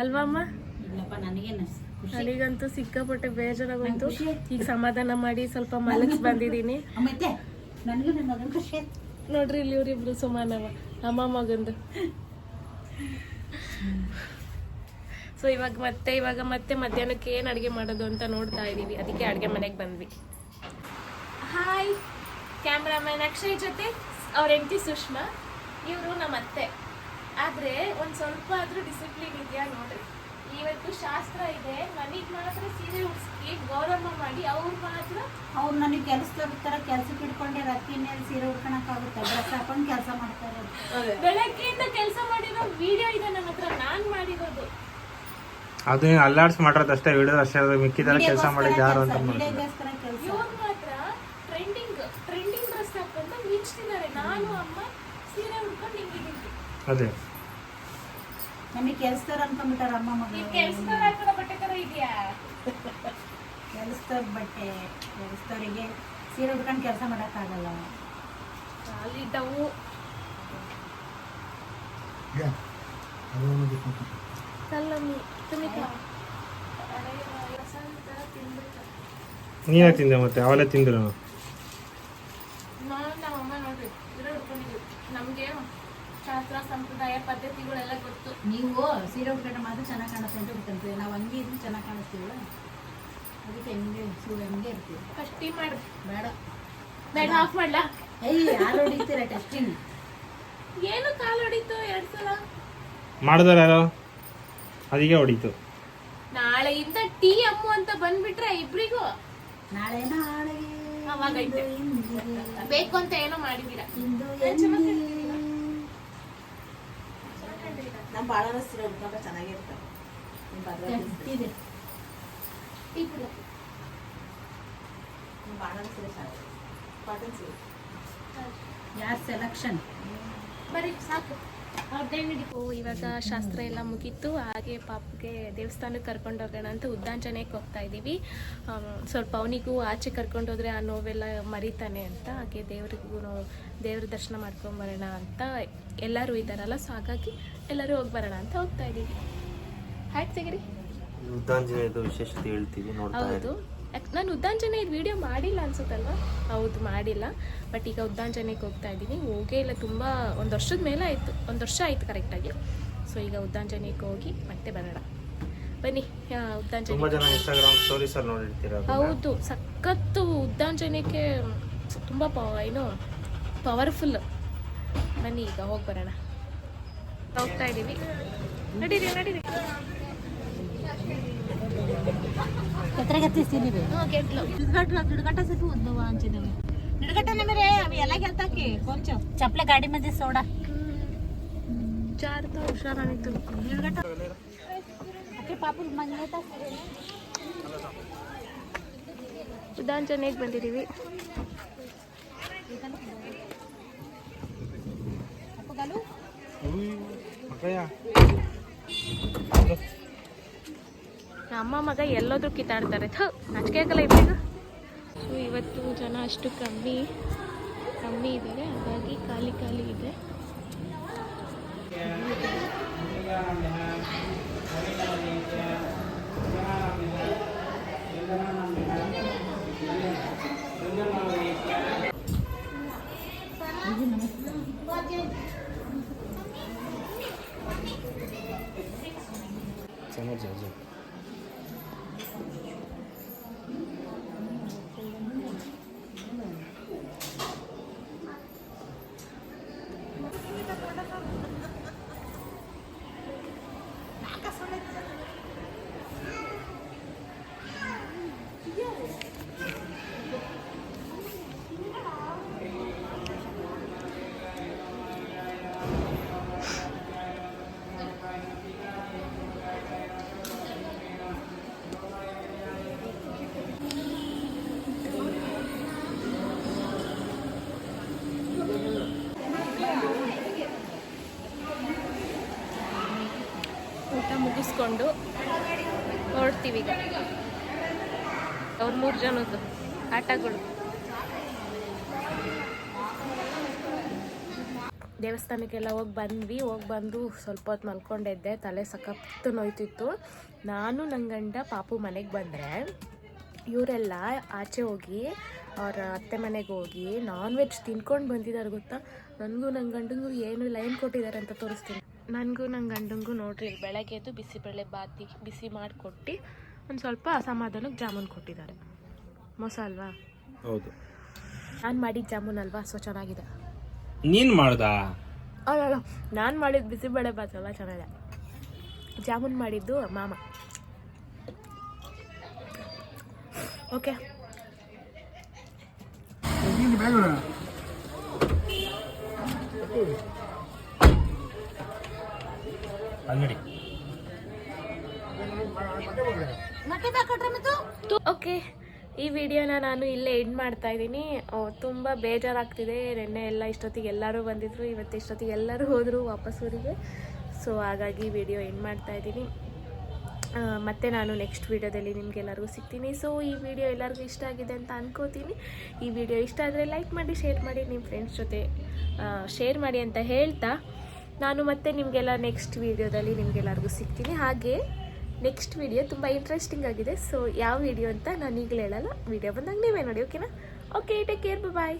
ಅಲ್ವಾ ಅಮ್ಮ ಇಲ್ಲಪ್ಪ ನನಗೇನು ನನಗಂತೂ ಸಿಕ್ಕಾಪಟ್ಟೆ ಬೇಜಾರಾಗೋಯ್ತು. ಖುಷಿ ಈಗ ಸಮಾಧಾನ ಮಾಡಿ ಸ್ವಲ್ಪ ಮಲಗಿಸ್ ಬಂದಿದ್ದೀನಿ. ನೋಡ್ರಿ ಇಲ್ಲಿ ಇವ್ರಿಬ್ರು ಸುಮಾನವ. ಅಮ್ಮ ಮಗಂದು. ಸೊ ಇವಾಗ ಮತ್ತೆ ಇವಾಗ ಮತ್ತೆ ಮಧ್ಯಾಹ್ನಕ್ಕೆ ಏನು ಅಡುಗೆ ಮಾಡೋದು ಅಂತ ನೋಡ್ತಾ ಇದ್ದೀವಿ. ಅದಕ್ಕೆ ಅಡುಗೆ ಮನೆಗೆ ಬಂದ್ವಿ. ಹಾಯ್ ಕ್ಯಾಮ್ರಾಮ್ಯಾನ್ ಅಕ್ಷಯ್ ಜೊತೆ ಅವ್ರ ಹೆಂಡತಿ ಸುಷ್ಮಾ. ಇವರು ನಮ್ಮ ಅತ್ತೆ ಆದರೆ ಒಂದು ಸ್ವಲ್ಪ ಆದರೂ ಡಿಸಿಪ್ಲಿನ್ ಇದೆಯಾ ನೋಡ್ರಿ. ಇವತ್ತು ಶಾಸ್ತ್ರ ಇದೆ. ನನಗ್ ಮಾತ್ರ ಸೀರೆ ಉಡ್ಸಿ ಗೌರವ ಮಾಡಿ ಅವ್ರ ಮಾತ್ರ ಅವ್ರು ನನಗೆ ಕೆಲಸದ ತರ ಕೆಲ್ಸಕ್ಕೆ ಇಟ್ಕೊಂಡೆ ರತ್ತಿನಲ್ಲಿ ಮೇಲೆ ಸೀರೆ ಉಟ್ಕೊಳಕ್ಕಾಗುತ್ತೆ. ಡ್ರೆಸ್ ಹಾಕೊಂಡು ಕೆಲಸ ಮಾಡ್ತಾರೆ ಬೆಳಗ್ಗೆಯಿಂದ ಕೆಲಸ ಮಾಡಿರೋ ವಿಡಿಯೋ ಇದೆ ನನ್ನ ಹತ್ರ. ನಾನು ಮಾಡಿರೋದು. ಅದು ಅಲ್ಲಾಡ್ಸ್ ಮಾಡಿರೋದು ಅಷ್ಟೇ ವಿಡಿಯೋ ಅಷ್ಟೇ. ಮಿಕ್ಕಿದಾರ ಮಿಕ್ಕಿದೆಲ್ಲ ಕೆಲಸ ಮಾಡಿದ್ದು ಯಾರು ಅಂತ ಇವ್ರು ಮಾತ್ರ ಟ್ರೆಂಡಿಂಗ್ ಟ್ರೆಂಡಿಂಗ್ ಡ್ರೆಸ್ ಹಾಕೊಂಡು ಮಿಂಚ್ತಿದ್ದಾರೆ ನಾನು ಅಮ್ಮ ಸೀರೆ ಉಟ್ಕೊಂಡು ಹಿಂಗಿದ್ದೀನಿ ಅದೇ. ನಮಗೆ ಕೆಲ್ಸದವ್ರು ಅನ್ಕೊಂಡ್ಬಿಟ್ಟಾರ ಅಮ್ಮ ಮಗ ಈ ಕೆಲ್ಸದವ್ರು ಹಾಕಿರೋ ಬಟ್ಟೆ ಇದೆಯಾ? ಕೆಲಸದವ್ರ ಬಟ್ಟೆ ಕೆಲಸದವರಿಗೆ ಸೀರೆ ಉಟ್ಕೊಂಡು ಕೆಲಸ ಮಾಡೋಕ್ಕಾಗಲ್ಲ. ಅಲ್ಲಿದ್ದವು. ನೀನೇ ತಿಂದೆ ಮತ್ತೆ ಅವೆಲ್ಲ ತಿಂದ್ರು ನಾನು ನಮ್ಮ ಅಮ್ಮ ನೋಡ್ರಿ ಸೀರೆ ಉಟ್ಕೊಂಡಿದ್ವಿ ನಮಗೆ ಶಾಸ್ತ್ರ ಸಂಪ್ರದಾಯ ಪದ್ಧತಿಗಳೆಲ್ಲ ಗೊತ್ತು. ನೀವು ಸೀರೆ ಉಟ್ಕೊಂಡ್ರೆ ಮಾತ್ರ ಚೆನ್ನಾಗಿ ಕಾಣುತ್ತೆ ಅಂತ ಉಟ್ಕೊಂತೀವಿ ನಾವು ಹಂಗೆ ಇದ್ರೆ ಚೆನ್ನಾಗಿ ಕಾಣಿಸ್ತೀವಲ್ಲ? ಅದಕ್ಕೆ ಹೆಂಗೆ ಸೂರ್ಯ ಹಂಗೆ ಇರ್ತೀವಿ ಫಸ್ಟ್ ಟೀ ಮಾಡಿ. ಬೇಡ. ಬೇಡ ಆಫ್ ಮಾಡ್ಲಾ? ಏಯ್ ಯಾರು ಹೊಡಿತೀರ ಟೆಸ್ಟಿಂಗ್ ಏನು ಕಾಲು ಹೊಡಿತು ಎರಡು ಸಲ? ಮಾಡಿದಾರ ಯಾರು? ಅದಕ್ಕೆ ಹೊಡಿತು. ನಾಳೆಯಿಂದ ಟೀ ಅಮ್ಮು ಅಂತ ಬಂದ್ಬಿಟ್ರೆ ಇಬ್ರಿಗೂ. ನಾಳೆ ನಾಳೆ ಅವಾಗೈತೆ ಬೇಕು ಅಂತ ಏನೋ ಮಾಡಿದ್ದೀರಾ ನಮ್ಮ ಭಾಳ ಸೀರೆ ಉಟ್ಕೊಂಡ್ರೆ ಚೆನ್ನಾಗಿರ್ತಾರೆ ನಿಮ್ಮ ಗಟ್ಟಿದೆ ಬಾಳ ಸೀರೆ ಚೆನ್ನಾಗಿ ಕಾಟನ್ ಸೀರೆ ಯಾರ್ ಸೆಲೆಕ್ಷನ್ ಬರೀ ಸಾಕು. ಇವಾಗ ಶಾಸ್ತ್ರ ಎಲ್ಲ ಮುಗೀತು. ಹಾಗೆ ಪಾಪಗೆ ದೇವಸ್ಥಾನಕ್ಕೆ ಕರ್ಕೊಂಡು ಹೋಗೋಣ ಅಂತ ಉದ್ದಾಂಜನೆಗೆ ಹೋಗ್ತಾ ಇದ್ದೀವಿ. ಸ್ವಲ್ಪ ಅವನಿಗೂ ಆಚೆ ಕರ್ಕೊಂಡು ಹೋದ್ರೆ ಆ ನೋವೆಲ್ಲ ಮರಿತಾನೆ ಅಂತ ಹಾಗೆ ದೇವ್ರಿಗೂ ದೇವ್ರ ದರ್ಶನ ಮಾಡ್ಕೊಂಡು ಬರೋಣ ಅಂತ ಎಲ್ಲರೂ ಇದ್ದಾರಲ್ಲ ಸೊ ಹಾಗಾಗಿ ಎಲ್ಲರೂ ಹೋಗಿ ಬರೋಣ ಅಂತ ಹೋಗ್ತಾ ಇದ್ದೀವಿ. ಹಾಯ್ ತೆಗಿರಿ. ಉದ್ದಾಂಜನೆಯದು ವಿಶೇಷತೆ ಹೇಳ್ತೀವಿ ನೋಡ್ತಾ ಹೌದು. ಯಾಕ್- ನಾನು ಉದ್ದಾಂಜನೆ ಇದು ವಿಡಿಯೋ ಮಾಡಿಲ್ಲ ಅನ್ಸುತ್ತಲ್ವಾ? ಹೌದು ಮಾಡಿಲ್ಲ. ಬಟ್ ಈಗ ಉದ್ದಾಂಜನೆಗೆ ಹೋಗ್ತಾ ಇದ್ದೀನಿ ಹೋಗೇ ಇಲ್ಲ ತುಂಬ ಒಂದು ವರ್ಷದ ಮೇಲೆ ಆಯಿತು. ಒಂದು ವರ್ಷ ಆಯಿತು ಕರೆಕ್ಟಾಗಿ ಸೊ ಈಗ ಉದ್ದಾಂಜನೆಗೆ ಹೋಗಿ ಮತ್ತೆ ಬರೋಣ. ಬನ್ನಿ. ಉದ್ದಾಂಜನೆ ಹೌದು. ಸಖತ್ತು ಉದ್ದಾಂಜನೆಗೆ ತುಂಬ ಪ ಏನು ಪವರ್ಫುಲ್ ಬನ್ನಿ ಈಗ ಹೋಗಿ ಬರೋಣ. ಹೋಗ್ತಾ ಇದ್ದೀವಿ ನಡೀರಿ ನಡೀರಿ. ಎತ್ತರಗೆ ಎತ್ತಿಸ್ತೀನಿ ದುಡ್ಗಟ್ಟು ದುಡ್ಗಟ್ಟ ಸಿಟ್ಟು ಒಂದು ಅಂಚಿದ್ದೇವೆ ದುಡ್ಗಟ್ಟನ ಮೇಲೆ ಅವು ಎಲ್ಲ ಗೆಲ್ತಾಕಿ ಕೊಂಚ ಚಪ್ಪಲೆ ಗಾಡಿ ಮಧ್ಯೆ ಸೋಡ ಜಾರ್ತ ಹುಷಾರಾಗಿತ್ತು ದುಡ್ಗಟ್ಟ ಅಕ್ಕೆ ಪಾಪು ಮನೆ ಉದಾಂಚನೆಗೆ ಬಂದಿದ್ದೀವಿ ಅಪ್ಪಗಲು ಅಯ್ಯ ನಮ್ಮ ಮಗ ಎಲ್ಲೋದ್ರು ಕಿತ್ತಾಡ್ತಾರೆ. ಥೂ ನಚಿಕೆ ಆಗಲ್ಲ ಇಬ್ಬರಿಗೂ ಸೊ ಇವತ್ತು ಜನ ಅಷ್ಟು ಕಮ್ಮಿ ಕಮ್ಮಿ ಇದ್ದಾರೆ. ಹಾಗಾಗಿ ಖಾಲಿ ಖಾಲಿ ಇದೆ. ಸಮಜ ಮುಗಿಸ್ಕೊಂಡು ಹೊರಡ್ತೀವಿ ಈಗ. ಅವ್ರ ಮೂರು ಜನದ್ದು, ಆಟಗಳು. ದೇವಸ್ಥಾನಕ್ಕೆಲ್ಲ ಹೋಗಿ ಬಂದ್ವಿ. ಹೋಗಿ ಬಂದು ಸ್ವಲ್ಪ ಹೊತ್ತು ಮಲ್ಕೊಂಡಿದ್ದೆ. ತಲೆ ಸಖತ್ತು ನೋಯ್ತಿತ್ತು. ನಾನು ನನ್ನ ಗಂಡ ಪಾಪು ಮನೆಗೆ ಬಂದರೆ ಇವರೆಲ್ಲ ಆಚೆ ಹೋಗಿ, ಅವ್ರ ಅತ್ತೆ ಮನೆಗೆ ಹೋಗಿ ನಾನ್ ವೆಜ್ ತಿನ್ಕೊಂಡು ಬಂದಿದ್ದಾರೆ ಗೊತ್ತಾ? ನನಗೂ ನನ್ನ ಗಂಡನಿಗೂ ಏನು ಲೈನ್ ಕೊಟ್ಟಿದ್ದಾರೆ ಅಂತ ತೋರಿಸ್ತೀನಿ. ನನಗೂ ನನ್ನ ಗಂಡಂಗೂ ನೋಡ್ರಿ ಇಲ್ಲಿ ಬೆಳಗ್ಗೆ ಎದ್ದು ಬಿಸಿಬೇಳೆ ಬಾತಿ ಬಿಸಿ ಮಾಡಿಕೊಟ್ಟು ಒಂದು ಸ್ವಲ್ಪ ಅಸಮಾಧಾನಕ್ಕೆ ಜಾಮೂನ್ ಕೊಟ್ಟಿದ್ದಾರೆ. ಮೋಸ ಅಲ್ವಾ? ಹೌದು. ನಾನು ಮಾಡಿದ ಜಾಮೂನ್ ಅಲ್ವಾ? ಸೊ ಚೆನ್ನಾಗಿದೆ. ನೀನು ಮಾಡ್ದಾ? ಅಲ್ಲ ನಾನು ಮಾಡಿದ ಬಿಸಿಬೇಳೆ ಬಾತ್ ಅಲ್ವಾ? ಚೆನ್ನಾಗಿದೆ. ಜಾಮೂನ್ ಮಾಡಿದ್ದು ಮಾಮ. ಓಕೆ. ಅಂಗಡಿ. ಓಕೆ ಈ ವಿಡಿಯೋನ ನಾನು ಇಲ್ಲೇ ಎಂಡ್ ಮಾಡ್ತಾ ಇದ್ದೀನಿ. ತುಂಬ ಬೇಜಾರಾಗ್ತಿದೆ. ನೆನ್ನೆ ಎಲ್ಲ ಇಷ್ಟೊತ್ತಿಗೆ ಎಲ್ಲರೂ ಬಂದಿದ್ರು ಇವತ್ತು ಇಷ್ಟೊತ್ತಿಗೆ ಎಲ್ಲರೂ ಹೋದರು ವಾಪಸ್ ಊರಿಗೆ. ಸೊ ಹಾಗಾಗಿ ವಿಡಿಯೋ ಎಂಡ್ ಮಾಡ್ತಾ ಇದ್ದೀನಿ. ಮತ್ತೆ ನಾನು ನೆಕ್ಸ್ಟ್ ವೀಡಿಯೋದಲ್ಲಿ ನಿಮಗೆಲ್ಲರಿಗೂ ಸಿಗ್ತೀನಿ. ಸೊ ಈ ವಿಡಿಯೋ ಎಲ್ಲರಿಗೂ ಇಷ್ಟ ಆಗಿದೆ ಅಂತ ಅನ್ಕೋತೀನಿ. ಈ ವಿಡಿಯೋ ಇಷ್ಟ ಆದರೆ ಲೈಕ್ ಮಾಡಿ ಶೇರ್ ಮಾಡಿ ನಿಮ್ಮ ಫ್ರೆಂಡ್ಸ್ ಜೊತೆ ಶೇರ್ ಮಾಡಿ ಅಂತ ಹೇಳ್ತಾ. ನಾನು ಮತ್ತೆ ನಿಮಗೆಲ್ಲ ನೆಕ್ಸ್ಟ್ ವೀಡಿಯೋದಲ್ಲಿ ನಿಮಗೆಲ್ಲರಿಗೂ ಸಿಗ್ತೀನಿ. ಹಾಗೆ ನೆಕ್ಸ್ಟ್ ವೀಡಿಯೋ ತುಂಬ ಇಂಟ್ರೆಸ್ಟಿಂಗ್ ಆಗಿದೆ. ಸೊ ಯಾವ ವೀಡಿಯೋ ಅಂತ ನಾನು ಈಗಲೇ ಹೇಳಲ್ಲ. ವೀಡಿಯೋ ಬಂದಾಗ ನೀವೇ ನೋಡಿ ಓಕೆನಾ ಓಕೆ ಟೇಕ್ ಕೇರ್ ಬಾಯ್